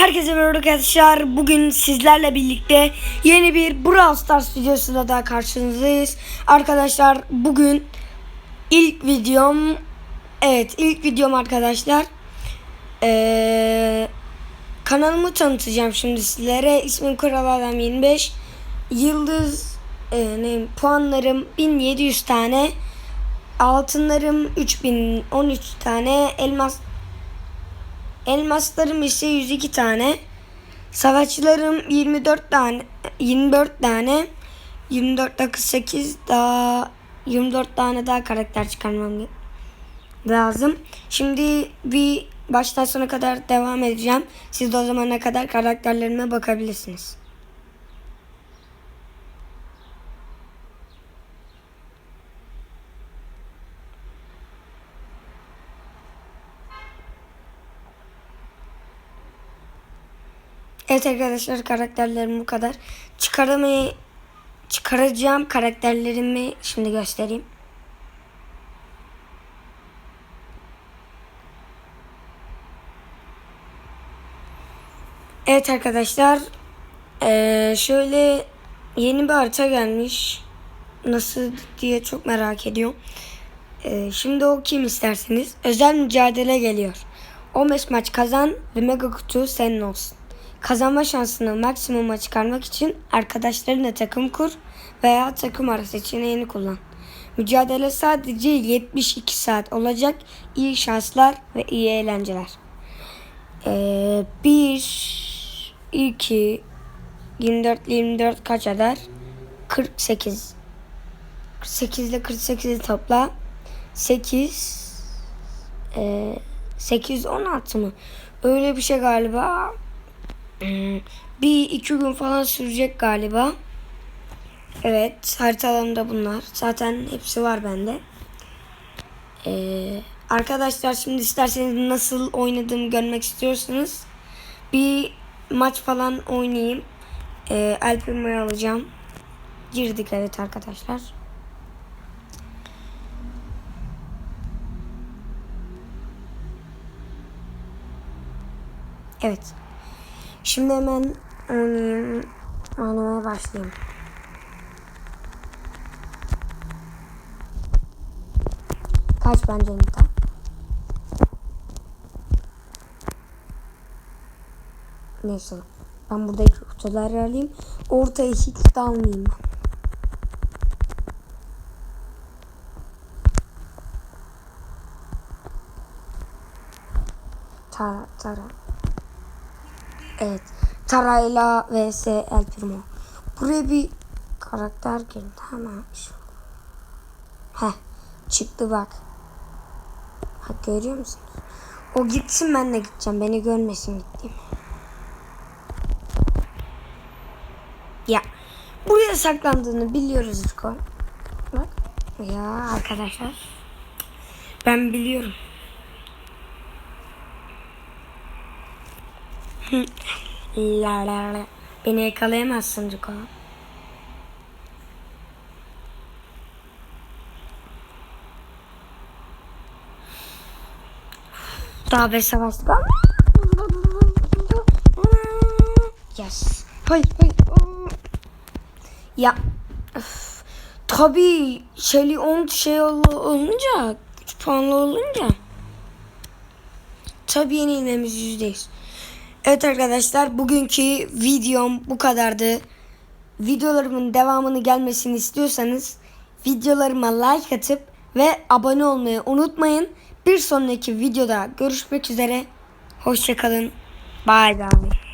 Herkese merhaba arkadaşlar. Bugün sizlerle birlikte yeni bir Brawl Stars videosuyla daha karşınızdayız. Arkadaşlar bugün ilk videom evet ilk videom arkadaşlar. Ee, kanalımı tanıtacağım şimdi sizlere. İsmim Kral Adam 25. Yıldız e, ne, puanlarım 1700 tane. Altınlarım 3013 tane. Elmas Elmaslarım ise 102 tane. Savaşçılarım 24 tane. 24 tane. 24 48 daha 24 tane daha karakter çıkarmam lazım. Şimdi bir baştan sona kadar devam edeceğim. Siz de o zamana kadar karakterlerime bakabilirsiniz. Evet arkadaşlar karakterlerim bu kadar. Çıkaramayı çıkaracağım karakterlerimi şimdi göstereyim. Evet arkadaşlar eee, şöyle yeni bir harita gelmiş. Nasıl diye çok merak ediyorum. Eee, şimdi o kim isterseniz özel mücadele geliyor. 15 maç kazan ve mega kutu senin olsun. Kazanma şansını maksimuma çıkarmak için arkadaşlarınla takım kur veya takım ara seçeneğini kullan. Mücadele sadece 72 saat olacak. İyi şanslar ve iyi eğlenceler. Ee, 1, 2, 24 24 kaç eder? 48. 48 ile 48'i topla. 8 e, 8 16 mı? Öyle bir şey galiba. Hmm, Bir iki gün falan sürecek galiba. Evet haritalarımda bunlar. Zaten hepsi var bende. Ee, arkadaşlar şimdi isterseniz nasıl oynadığımı görmek istiyorsanız bir maç falan oynayayım. Ee, El alacağım. Girdik evet arkadaşlar. Evet. Şimdi hemen oynayayım. Oynamaya başlayayım. Kaç bence Nita? Neyse. Ben buradaki kutuları alayım. Ortaya hiç dalmayayım ben. Tara, tara. Evet. Tarayla vs El Primo. Buraya bir karakter girdi. Hemen şu. Heh. Çıktı bak. Ha görüyor musunuz? O gitsin ben de gideceğim. Beni görmesin gittiğim. Ya. Buraya saklandığını biliyoruz Rico. Bak. Ya arkadaşlar. Ben biliyorum. La la la. Beni yakalayamazsın Rico. Daha beş savaştık. Yes. Hayır hayır. Ya. Öf. Tabii Shelly 10 şey ol- olunca, 3 puanlı olunca. Tabii yenilmemiz yüzdeyiz. Evet arkadaşlar bugünkü videom bu kadardı. Videolarımın devamını gelmesini istiyorsanız videolarıma like atıp ve abone olmayı unutmayın. Bir sonraki videoda görüşmek üzere. Hoşçakalın. Bye bye.